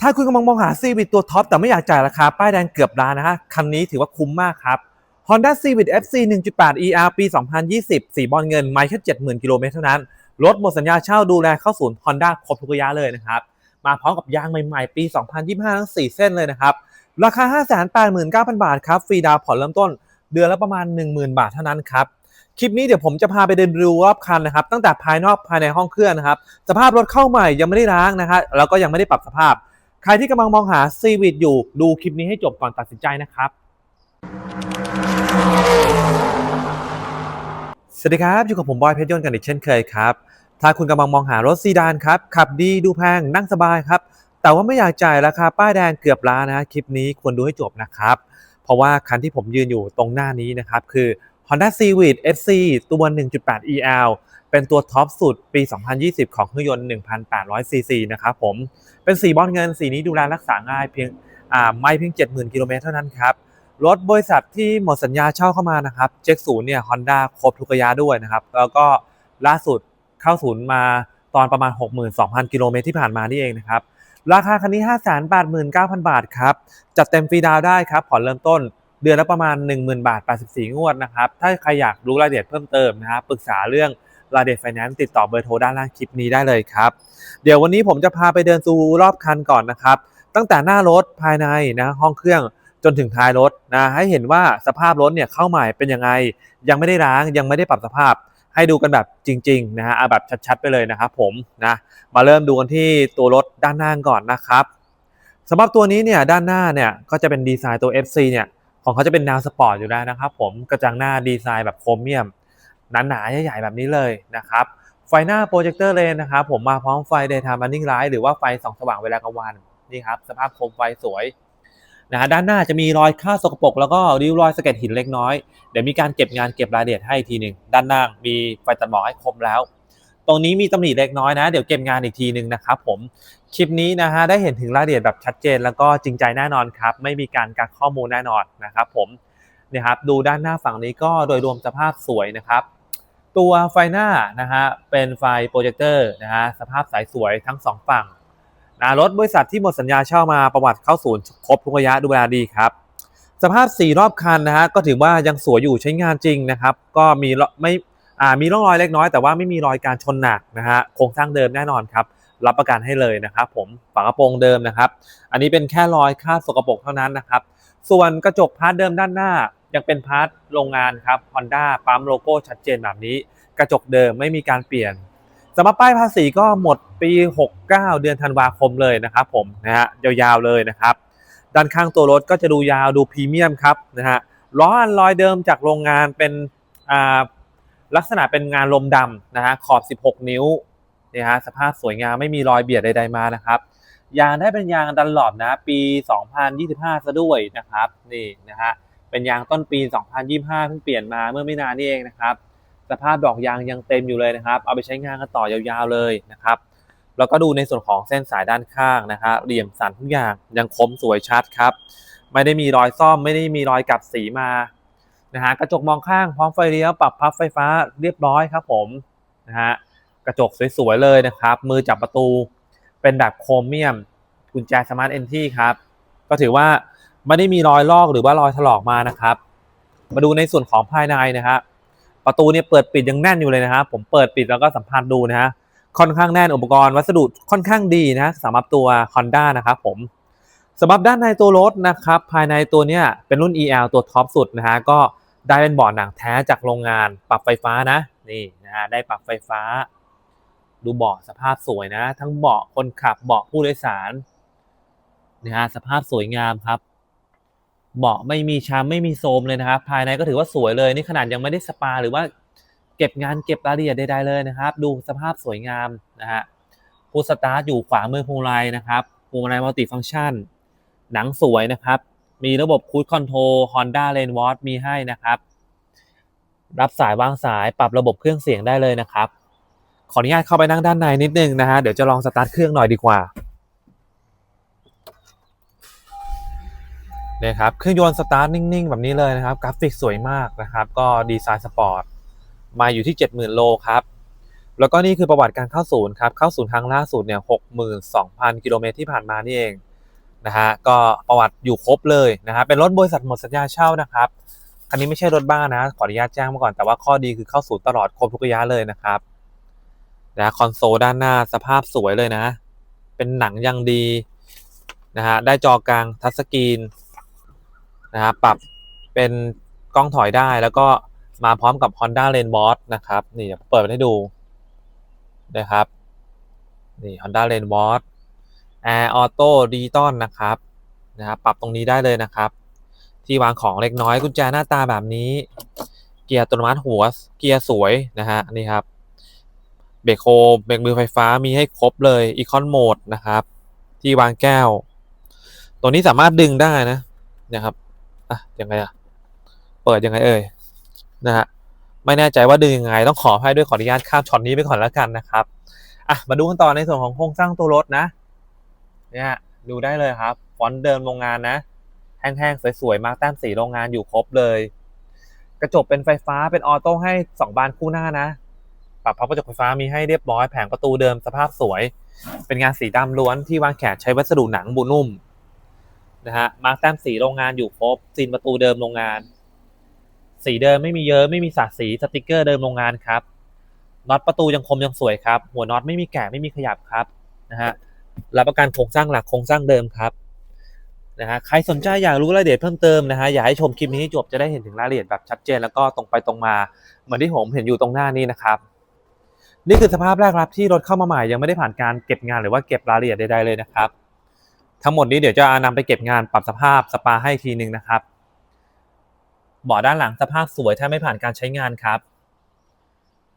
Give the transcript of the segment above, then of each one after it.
ถ้าคุณกำลังมองหา Civic ตัวท็อปแต่ไม่อยากจ่ายราคาป้ายแดงเกือบล้านนะฮะคันนี้ถือว่าคุ้มมากครับ Honda Civic FC 1.8 ER ปี 2020 สีบอลเงินไม่แค่70,000 กิโลเมตรเท่านั้น รถหมดสัญญาเช่าดูแลเข้าศูนย์ Honda ครบทุกระยะเลยนะครับ มาพร้อมกับยางใหม่ๆ ปี 2025 ทั้ง 4 เส้นเลยนะครับ ราคา 589,000 บาทครับ ฟรีดาวน์ผ่อนเริ่มต้น เดือนละประมาณ 10,000 บาทเท่านั้นครับ คลิปนี้เดี๋ยวผมจะพาไปเดินดูรอบคันนะครับ ตั้งแต่ภายนอกภายในห้องเครื่องนะครับ สภาพรถเข้าใหม่ยังไม่ได้ล้างนะครับแล้วก็ยังไม่ได้ปรับสภาพ ใครที่กำลังมองหา Civic อยู่ดูคลิปนี้ให้จบก่อนตัดสินใจนะครับ สวัสดีครับ อยู่กับผมบอยเพชรยนต์กันอีกเช่นเคยครับ ถ้าคุณกำลังมองหารถซีดานครับ ขับดีดูแพงนั่งสบายครับ แต่ว่าไม่อยากจ่ายราคาป้ายแดงเกือบล้านนะคลิปนี้ควรดูให้จบนะครับ เพราะว่าคันที่ผมยืนอยู่ตรงหน้านี้นะครับ คือ Honda Civic FC ตัว 1.8 EL เป็นตัวท็อปสุดปี 2020 ของเครื่องยนต์ 1,800 ซีซีนะครับผม เป็นสีบอลเงินสีนี้ดูแลรักษาง่ายเพียงไม่เพียง 70,000 กิโลเมตรเท่านั้นครับ รถบริษัทที่หมดสัญญาเช่าเข้ามานะครับเจ็คศูนย์เนี่ยฮอนด้าครบทุกระยะด้วยนะครับ แล้วก็ล่าสุดเข้าศูนย์มาตอนประมาณ 62,000 กิโลเมตรที่ผ่านมานี่เองนะครับ ราคาคันนี้ 589,000 บาทครับ จัดเต็มฟรีดาวได้ครับ ผ่อนเริ่มต้น เดือนละประมาณ 10,000 บาท 84 งวดนะครับ ถ้าใครอยากรู้รายละเอียดเพิ่มเติมนะครับปรึกษาเรื่องรายละเอียดไฟแนนซ์ติดต่อเบอร์โทรด้านล่างคลิปนี้ได้เลยครับ เดี๋ยววันนี้ผมจะพาไปเดินดูรอบคันก่อนนะครับ ตั้งแต่หน้ารถภายในนะห้องเครื่องจนถึงท้ายรถนะให้เห็นว่าสภาพรถเนี่ยเข้าใหม่เป็นยังไง ยังไม่ได้ล้างยังไม่ได้ปรับสภาพ ให้ดูกันแบบจริงๆนะฮะเอาแบบชัดๆไปเลยนะครับผมนะมาเริ่มดูกันที่ตัวรถด้านหน้าก่อนนะครับสำหรับตัวนี้เนี่ยด้านหน้าเนี่ยก็จะเป็นดีไซน์ตัว FC เนี่ย ของเขาจะเป็นแนวสปอร์ตอยู่แล้วนะครับผมกระจังหน้าดีไซน์แบบโครเมียมหนาๆใหญ่ๆแบบนี้เลยนะครับไฟหน้าโปรเจคเตอร์เลนนะครับผมมาพร้อมไฟ daytime running light หรือว่าไฟส่องสว่างเวลากลางวันนี่ครับสภาพโคมไฟสวยนะด้านหน้าจะมีรอยค่าสกปรกแล้วก็ริ้วรอยสะเก็ดหินเล็กน้อย เดี๋ยวมีการเก็บงานเก็บรายละเอียดให้อีกทีหนึ่งด้านหน้ามีไฟตัดหมอกให้คมแล้ว ตรงนี้มีตำหนิเล็กน้อยนะ เดี๋ยวเก็บงานอีกทีหนึ่งนะครับผม คลิปนี้นะฮะได้เห็นถึงรายละเอียดแบบชัดเจนแล้วก็จริงใจแน่นอนครับ ไม่มีการกักข้อมูลแน่นอนนะครับผมนี่ยครับดูด้านหน้าฝั่งนี้ก็โดยรวมสภาพสวยนะครับ ตัวไฟหน้านะฮะเป็นไฟโปรเจคเตอร์นะฮะสภาพสายสวยทั้งสองฝั่งนะรถบริษัทที่หมดสัญญาเช่ามาประวัติเข้าศูนย์ครบทุกระยะดูแลดีครับ สภาพสีรอบคันนะฮะก็ถือว่ายังสวยอยู่ใช้งานจริงนะครับ ก็มีไม่อ่ามีร่องรอยเล็กน้อยแต่ว่าไม่มีรอยการชนหนักนะฮะโครงสร้างเดิมแน่นอนครับ รับประกันให้เลยนะครับผมฝากระโปรงเดิมนะครับ อันนี้เป็นแค่รอยคราบสกปรกเท่านั้นนะครับ ส่วนกระจกพาร์ทเดิมด้านหน้า ยังเป็นพาร์ทโรงงานครับ Honda ปั๊มโลโก้ชัดเจนแบบนี้ กระจกเดิมไม่มีการเปลี่ยนสำหรับป้ายภาษีก็หมดปี 69 เดือนธันวาคมเลยนะครับผมนะฮะยาวๆเลยนะครับ ด้านข้างตัวรถก็จะดูยาวดูพรีเมียมครับนะฮะล้ออันลอยเดิมจากโรงงานเป็นอ่าลักษณะเป็นงานลมดำนะฮะขอบ 16 นิ้ว นี่ฮะสภาพสวยงามไม่มีรอยเบียดใดๆมานะครับยางได้เป็นยางดันหลอบนะปี 2025 ซะด้วยนะครับนี่นะฮะเป็นยางต้นปี 2025 เพิ่งเปลี่ยนมาเมื่อไม่นานนี่เองนะครับ สภาพดอกยางยังเต็มอยู่เลยนะครับ เอาไปใช้งานกันต่อยาวๆเลยนะครับ แล้วก็ดูในส่วนของเส้นสายด้านข้างนะครับเหลี่ยมสันทุกอย่างยังคมสวยชัดครับ ไม่ได้มีรอยซ่อมไม่ได้มีรอยกัดสีมานะฮะกระจกมองข้างพร้อมไฟเลี้ยวปรับพับไฟฟ้าเรียบร้อยครับผมนะฮะ กระจกสวยๆเลยนะครับ มือจับประตูเป็นแบบโครเมียม กุญแจสมาร์ทเอนที่ครับ ก็ถือว่าไม่ได้มีรอยลอกหรือว่ารอยถลอกมานะครับ มาดูในส่วนของภายในนะครับประตูเนี่ยเปิดปิดยังแน่นอยู่เลยนะครับผมเปิดปิดแล้วก็สัมผัสดูนะฮะค่อนข้างแน่นอุปกรณ์วัสดุค่อนข้างดีนะสำหรับตัว Honda นะครับผมสำหรับด้านในตัวรถนะครับภายในตัวเนี้ยเป็นรุ่น EL ตัวท็อปสุดนะฮะก็ได้เป็นเบาะหนังแท้จากโรงงานปรับไฟฟ้านะนี่นะฮะได้ปรับไฟฟ้า ดูเบาะสภาพสวยนะ ทั้งเบาะคนขับเบาะผู้โดยสารนะฮะสภาพสวยงามครับเบาะไม่มีช้ำไม่มีโทรมเลยนะครับ ภายในก็ถือว่าสวยเลยนี่ขนาดยังไม่ได้สปาหรือว่าเก็บงานเก็บรายละเอียดใดๆเลยนะครับ ดูสภาพสวยงามนะฮะพูสตาร์ทอยู่ขวามือพวงมาลัยนะครับพวงมาลัยมัลติฟังก์ชัน หนังสวยนะครับ มีระบบคูดคอนโทรล Honda Lane w a t มีให้นะครับ รับสายวางสายปรับระบบเครื่องเสียงได้เลยนะครับ ขออนุญาตเข้าไปนั่งด้านในนิดนึงนะฮะ เดี๋ยวจะลองสตาร์ทเครื่องหน่อยดีกว่าเนี่ยครับ เครื่องยนต์สตาร์ทนิ่งๆ แบบนี้เลยนะครับ กราฟิกสวยมากนะครับ ก็ดีไซน์สปอร์ต มาอยู่ที่ 70,000 โลครับ แล้วก็นี่คือประวัติการเข้าศูนย์ครับ เข้าศูนย์ครั้งล่าสุดเนี่ย62,000 กิโลเมตรที่ผ่านมานี่เองนะฮะ ก็ประวัติอยู่ครบเลยนะฮะ เป็นรถบริษัทหมดสัญญาเช่านะครับ คันนี้ไม่ใช่รถบ้านนะ ขออนุญาตแจ้งมาก่อน แต่ว่าข้อดีคือเข้าศูนย์ตลอดครบทุกระยะเลยนะครับ นะคอนโซลด้านหน้าสภาพสวยเลยนะ เป็นหนังยังดีนะฮะได้จอกลางทัชสกรีนนะฮะปรับเป็นกล้องถอยได้แล้วก็มาพร้อมกับ Honda l a n b o s นะครับ นี่เดี๋ยวเปิดให้ดูนะครับ นี่ Honda l a n b o s Air Auto Digital นะครับนะครับ ปรับตรงนี้ได้เลยนะครับ ที่วางของเล็กน้อยกุญแจหน้าตาแบบนี้ เกียร์อัตโนมัติหัว เกียร์สวยนะฮะนี่ครับ บรกโฮเบรกมือไฟฟ้ามีให้ครบเลยอีคอนโหมดนะครับ ที่วางแก้ว ตัวนี้สามารถดึงได้นะนะครับอะยังไงอะเปิดยังไงเอ่ยนะฮะไม่แน่ใจว่าดึงยังไงต้องขอให้ด้วยขออนุญาตข้ามช็อตนี้ไปก่อนแล้วกันนะครับอะมาดูกันต่อในส่วนของโครงสร้างตัวรถนะเนี่ยดูได้เลยครับฟอนต์เดิมโรงงานนะ แห้งๆ สวยๆ มาแต้มสีโรงงานอยู่ครบเลย กระจกเป็นไฟฟ้าเป็นออโต้ให้ 2 บานคู่หน้านะ รับพับกระจกไฟฟ้ามีให้เรียบร้อยแผงประตูเดิมสภาพสวย เป็นงานสีดำล้วนที่วางแขนใช้วัสดุหนังบุนุ่มนะฮะมาแต้มสีโรงงานอยู่ครบซีนประตูเดิมโรงงาน สีเดิมไม่มีเยอะไม่มีสาดสีสติกเกอร์เดิมโรงงานครับน็อตประตูยังคมยังสวยครับ หัวน็อตไม่มีแกะไม่มีขยับครับนะฮะรับประกันโครงสร้างหลักโครงสร้างเดิมครับนะฮะใครสนใจอยากรู้รายละเอียดเพิ่มเติมนะฮะอยากให้ชมคลิปนี้จบจะได้เห็นถึงรายละเอียดแบบชัดเจนแล้วก็ตรงไปตรงมา เหมือนที่ผมเห็นอยู่ตรงหน้านี้นะครับ นี่คือสภาพแรกรับที่รถเข้ามาใหม่ยังไม่ได้ผ่านการเก็บงานหรือว่าเก็บรายละเอียดใดๆเลยนะครับ ทั้งหมดนี้เดี๋ยวจะนำไปเก็บงานปรับสภาพสปาให้ทีนึงนะครับเบาะด้านหลังสภาพสวยถ้าไม่ผ่านการใช้งานครับ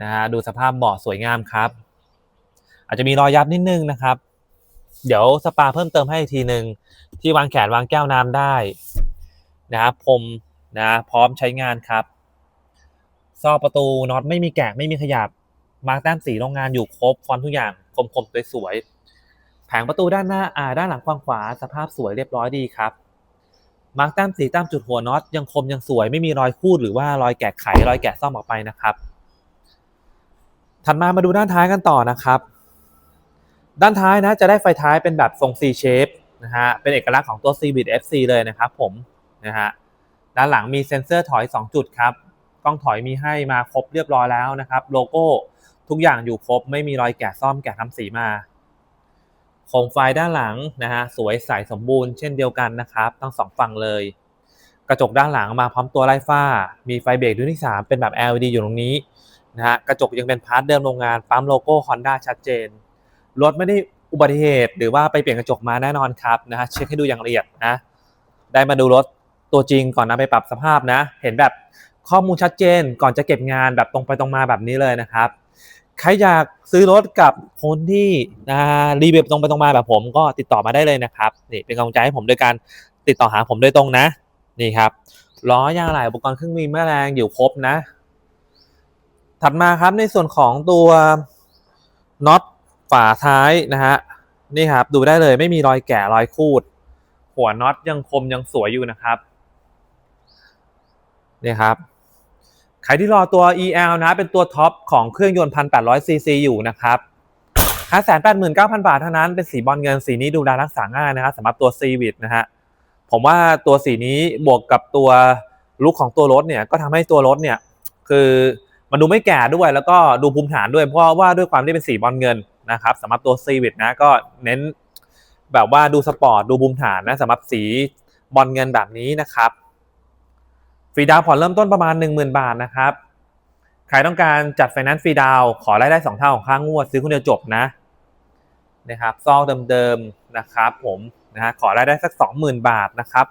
นะฮะดูสภาพเบาะสวยงามครับ อาจจะมีรอยยับนิดนึงนะครับ เดี๋ยวสปาเพิ่มเติมให้อีกทีหนึ่งที่วางแขนวางแก้วน้ำได้นะครับพรมนะพร้อมใช้งานครับซอกประตูน็อตไม่มีแกะไม่มีขยับ มาร์กแต้มสีโรงงานอยู่ครบฟอนต์ทุกอย่างคมคมสวยๆแผงประตูด้านหน้าอ่าด้านหลังฝั่งขวาสภาพสวยเรียบร้อยดีครับมาร์กแต้มสีตามจุดหัวน็อตยังคมยังสวยไม่มีรอยคูดหรือว่ารอยแกะไขรอยแกะซ่อมออกไปนะครับ ถัดมามาดูด้านท้ายกันต่อนะครับ ด้านท้ายนะจะได้ไฟท้ายเป็นแบบทรง C shape นะฮะเป็นเอกลักษณ์ของตัว Civic FC เลยนะครับผมนะฮะด้านหลังมีเซ็นเซอร์ถอย 2 จุดครับกล้องถอยมีให้มาครบเรียบร้อยแล้วนะครับ โลโก้ ทุกอย่างอยู่ครบไม่มีรอยแกะซ่อมแกะทำสีมาโคมไฟด้านหลังนะฮะสวยใสสมบูรณ์เช่นเดียวกันนะครับทั้งสองฝั่งเลย กระจกด้านหลังมาพร้อมตัวไล่ฟ้า มีไฟเบรกดวงที่ 3 เป็นแบบ LED อยู่ตรงนี้นะฮะกระจกยังเป็นพาร์ทเดิมโรงงานปั๊มโลโก้ Honda ชัดเจน รถไม่ได้อุบัติเหตุ หรือว่าไปเปลี่ยนกระจกมาแน่นอนครับนะฮะเช็คให้ดูอย่างละเอียดนะได้มาดูรถตัวจริงก่อนนำไปปรับสภาพนะ เห็นแบบข้อมูลชัดเจนก่อนจะเก็บงานแบบตรงไปตรงมาแบบนี้เลยนะครับ ใครอยากซื้อรถกับคนที่นะรีวิวตรงไปตรงมาแบบผมก็ติดต่อมาได้เลยนะครับนี่เป็นกำลังใจให้ผมโดยการติดต่อหาผมโดยตรงนะ นี่ครับล้อยางอะไหล่อุปกรณ์เครื่องมือแม่แรงอยู่ครบนะ ถัดมาครับในส่วนของตัวน็อตฝาท้ายนะฮะนี่ครับดูได้เลยไม่มีรอยแกะรอยคูด หัวน็อตยังคมยังสวยอยู่นะครับนี่ครับ ใครที่รอตัว EL นะ เป็นตัวท็อปของเครื่องยนต์ 1,800 ซีซีอยู่นะครับ589,000บาทเท่านั้น เป็นสีบอลเงินสีนี้ดูแลรักษาง่ายนะครับสำหรับตัว c v i t นะฮะ ผมว่าตัวสีนี้บวกกับตัวลุคของตัวรถเนี่ย ก็ทำให้ตัวรถเนี่ย คือมันดูไม่แก่ด้วย แล้วก็ดูภูมิฐานด้วย เพราะว่าด้วยความที่เป็นสีบอลเงินนะครับสำหรับตัว c v i t นะ ก็เน้นแบบว่าดูสปอร์ต ดูภูมิฐานนะสำหรับสีบอลเงินแบบนี้นะครับ ฟรีดาวผ่อนเริ่มต้นประมาณ 10,000 บาทนะครับ ใครต้องการจัดไฟแนนซ์ฟรีดาวขอรายได้ 2 เท่าของค่างวดซื้อคนเดียวจบนะนะครับซองเดิมๆนะครับ ผมนะฮะขอรายได้สัก 20,000 บาทนะครับ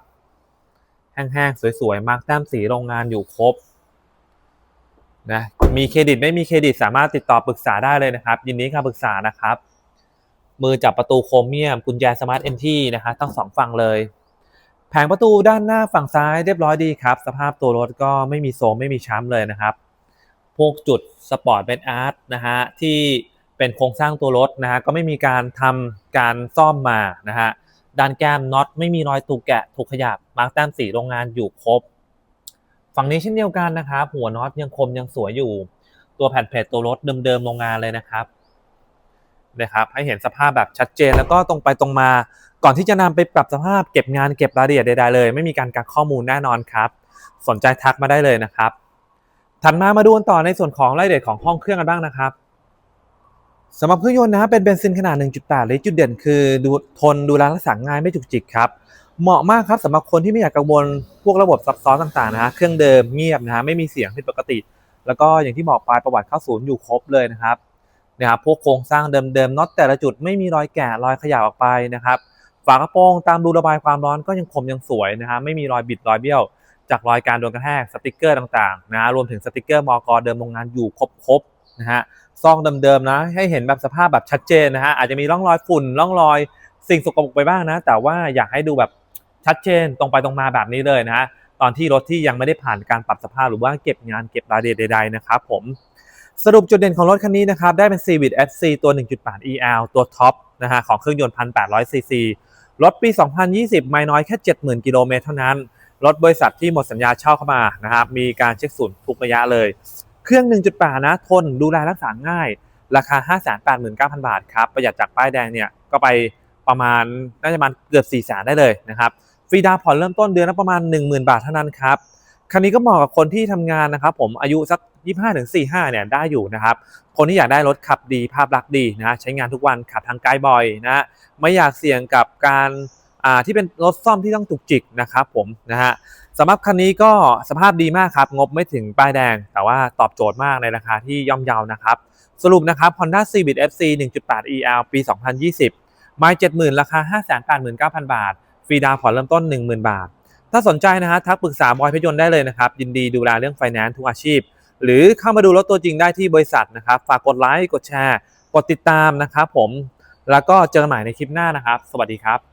แห้งๆสวยๆมาร์กแต้มสีโรงงานอยู่ครบนะมีเครดิตไม่มีเครดิตสามารถติดต่อปรึกษาได้เลยนะครับ ยินดีครับปรึกษานะครับ มือจับประตูโครเมียมกุญแจสมาร์ทเอนทีนะครับทั้งสองฝั่งเลย แผงประตูด้านหน้าฝั่งซ้ายเรียบร้อยดีครับ สภาพตัวรถก็ไม่มีโซมไม่มีช้ำเลยนะครับ พวกจุดสปอร์ตเป็นอาร์ตนะฮะที่เป็นโครงสร้างตัวรถนะฮะก็ไม่มีการทำการซ่อมมานะฮะด้านแก้มน็อตไม่มีรอยถูกแกะถูกขยับมาร์กแต้มสีโรงงานอยู่ครบ ฝั่งนี้เช่นเดียวกันนะครับหัวน็อตยังคมยังสวยอยู่ ตัวแผ่นเพจตัวรถเดิมๆโรงงานเลยนะครับ นะครับให้เห็นสภาพแบบชัดเจนแล้วก็ตรงไปตรงมา ก่อนที่จะนำไปปรับสภาพเก็บงานเก็บรายละเอียดใดๆเลย ไม่มีการกักข้อมูลแน่นอนครับ สนใจทักมาได้เลยนะครับ ถัดมามาดูกันต่อในส่วนของรายละเอียดของห้องเครื่องกันบ้างนะครับสำหรับเครื่องยนต์นะเป็นเบนซินขนาด 1.8ลิตรจุดเด่นคือดูทนดูแลรักษาง่ายไม่จุกจิกครับเหมาะมากครับสำหรับคนที่ไม่อยากกังวลพวกระบบซับซ้อนต่างๆนะฮะเครื่องเดิมเงียบนะฮะไม่มีเสียงผิดปกติ แล้วก็อย่างที่บอกไปประวัติเข้าศูนย์อยู่ครบเลยนะครับ นะครับพวกโครงสร้างเดิมๆน็อตแต่ละจุดไม่มีรอยแกะรอยขยับออกไปนะครับฝากระโปรงตามรูระบายความร้อนก็ยังคมยังสวยนะฮะไม่มีรอยบิดรอยเบี้ยว จากรอยการโดนกระแทกสติกเกอร์ต่างๆนะรวมถึงสติกเกอร์มอกเดิมโรงงานอยู่ครบๆนะฮะซองเดิมๆนะให้เห็นแบบสภาพแบบชัดเจนนะฮะอาจจะมีร่องรอยฝุ่นร่องรอยสิ่งสกปรกไปบ้างนะ แต่ว่าอยากให้ดูแบบชัดเจนตรงไปตรงมาแบบนี้เลยนะฮะตอนที่รถที่ยังไม่ได้ผ่านการปรับสภาพหรือว่าเก็บงานเก็บรายละเอียดใดๆนะครับผม สรุปจุดเด่นของรถคันนี้นะครับ ได้เป็น Civic FC ตัว 1.8 EL ตัวท็อปนะฮะของเครื่องยนต์1,800 ซีซีรถปี 2020 ไม่น้อยแค่ 70,000 กิโลเมตรเท่านั้น รถบริษัทที่หมดสัญญาเช่าเข้ามานะครับมีการเช็คศูนย์ทุกระยะเลย เครื่อง 1.8 นะทนดูแลรักษาง่าย ราคา 589,000 บาทครับ ประหยัดจากป้ายแดงเนี่ยก็ไปประมาณน่าจะประมาณเกือบ4 0 0 0 0ได้เลยนะครับฟรีดาวน์ผ่อนเริ่มต้นเดือนละประมาณ 10,000 บาทเท่านั้นครับ คันนี้ก็เหมาะกับคนที่ทำงานนะครับ ผมอายุสัก 25-45เนี่ยได้อยู่นะครับ คนที่อยากได้รถขับดีภาพลักษณ์ดีนะใช้งานทุกวันขับทางไกลบ่อยนะไม่อยากเสี่ยงกับการอ่าที่เป็นรถซ่อมที่ต้องจุกจิกนะครับผมนะฮะสำหรับคันนี้ก็สภาพดีมากครับ งบไม่ถึงป้ายแดง แต่ว่าตอบโจทย์มากในราคาที่ย่อมเยานะครับ สรุปนะครับ Honda Civic FC 1.8 EL ปี 2020 ไม่70,000 ราคา 589,000 บาท ฟรีดาวน์ผ่อนเริ่มต้น 10,000 บาท ถ้าสนใจนะฮะทักปรึกษาบอยพยนต์ได้เลยนะครับ ยินดีดูแลเรื่องไฟแนนซ์ทุกอาชีพ หรือเข้ามาดูรถตัวจริงได้ที่บริษัทนะครับ ฝากกดไลค์กดแชร์ กดติดตามนะครับผมแล้วก็เจอกันใหม่ในคลิปหน้านะครับ สวัสดีครับ